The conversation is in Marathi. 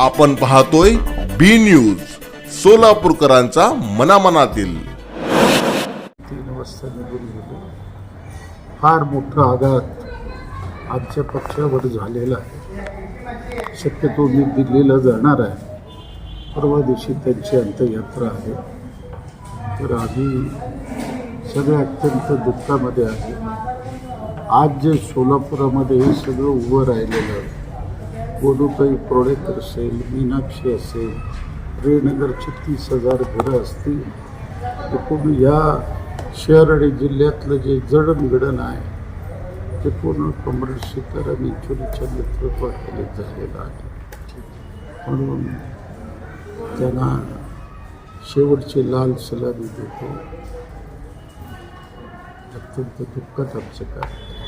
आपण पाहतोय बी न्यूज सोलापूरकरांचा मनामनातील. तीन वाजता निघून गेले. फार मोठा आघात आमच्या पक्षावर झालेला आहे. शक्यतो मी दिल्लीला जाणार आहे. परवा दिवशी त्यांची अंत्ययात्रा आहे. तर आम्ही सगळे अत्यंत दुःखामध्ये आहे. आज जे सोलापुरामध्ये हे सगळं उभं राहिलेलं आहे गोडूताई प्रोडेकर असेल मीनाक्षी असेल श्रीनगर तीस हजार घरं असतील एकूण या शहर आणि जिल्ह्यातलं जे जडणघडण आहे ते पूर्ण कमरेड सीताराम येचुरीच्या नेतृत्वाखाली झालेलं आहे. म्हणून त्यांना शेवटची लाल सलामी देतो. अत्यंत दुःखात आमचं काय